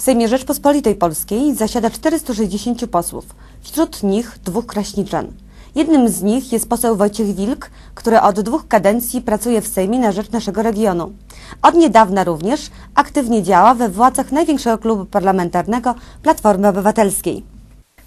W Sejmie Rzeczpospolitej Polskiej zasiada 460 posłów, wśród nich dwóch kraśniczan. Jednym z nich jest poseł Wojciech Wilk, który od dwóch kadencji pracuje w Sejmie na rzecz naszego regionu. Od niedawna również aktywnie działa we władzach największego klubu parlamentarnego Platformy Obywatelskiej.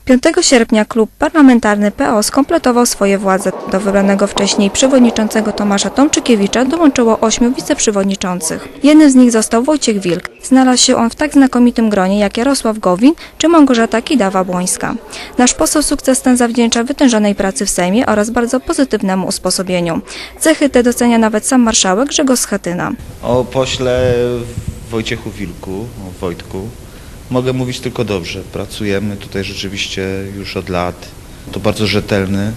5 sierpnia klub parlamentarny PO skompletował swoje władze. Do wybranego wcześniej przewodniczącego Tomasza Tomczykiewicza dołączyło ośmiu wiceprzewodniczących. Jednym z nich został Wojciech Wilk. Znalazł się on w tak znakomitym gronie jak Jarosław Gowin czy Małgorzata Kidawa-Błońska. Nasz poseł sukces ten zawdzięcza wytężonej pracy w Sejmie oraz bardzo pozytywnemu usposobieniu. Cechy te docenia nawet sam marszałek Grzegorz Schetyna. O pośle Wojciechu Wilku, o Wojtku, mogę mówić tylko dobrze. Pracujemy tutaj rzeczywiście już od lat. To bardzo rzetelny,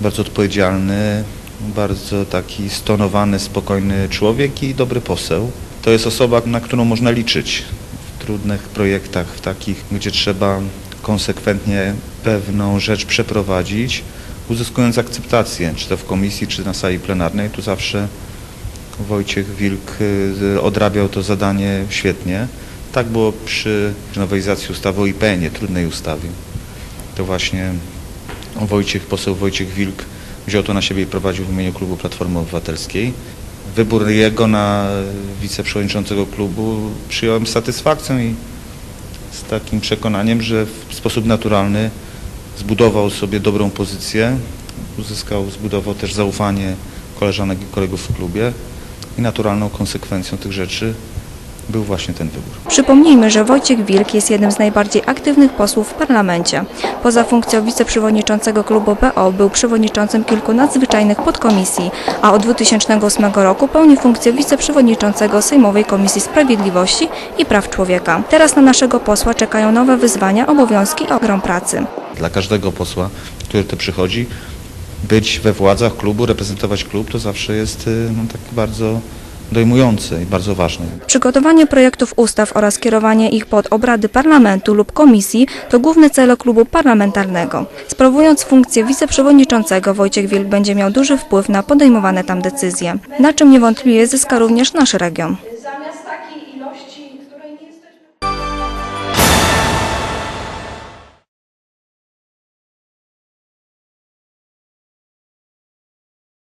bardzo odpowiedzialny, bardzo taki stonowany, spokojny człowiek i dobry poseł. To jest osoba, na którą można liczyć w trudnych projektach, w takich, gdzie trzeba konsekwentnie pewną rzecz przeprowadzić, uzyskując akceptację, czy to w komisji, czy na sali plenarnej. Tu zawsze Wojciech Wilk y, odrabiał to zadanie świetnie. Tak było przy nowelizacji ustawy o IPN-ie, trudnej ustawie. To właśnie Wojciech, poseł Wojciech Wilk wziął to na siebie i prowadził w imieniu klubu Platformy Obywatelskiej. Wybór jego na wiceprzewodniczącego klubu przyjąłem z satysfakcją i z takim przekonaniem, że w sposób naturalny zbudował sobie dobrą pozycję, uzyskał, zbudował też zaufanie koleżanek i kolegów w klubie i naturalną konsekwencją tych rzeczy był właśnie ten wybór. Przypomnijmy, że Wojciech Wilk jest jednym z najbardziej aktywnych posłów w parlamencie. Poza funkcją wiceprzewodniczącego klubu PO był przewodniczącym kilku nadzwyczajnych podkomisji, a od 2008 roku pełni funkcję wiceprzewodniczącego Sejmowej Komisji Sprawiedliwości i Praw Człowieka. Teraz na naszego posła czekają nowe wyzwania, obowiązki i ogrom pracy. Dla każdego posła, który tu przychodzi, być we władzach klubu, reprezentować klub, to zawsze jest y, no, takie bardzo dojmujące i bardzo ważne. Przygotowanie projektów ustaw oraz kierowanie ich pod obrady parlamentu lub komisji to główny cel klubu parlamentarnego. Sprawując funkcję wiceprzewodniczącego, Wojciech Wilk będzie miał duży wpływ na podejmowane tam decyzje, na czym niewątpliwie zyska również nasz region.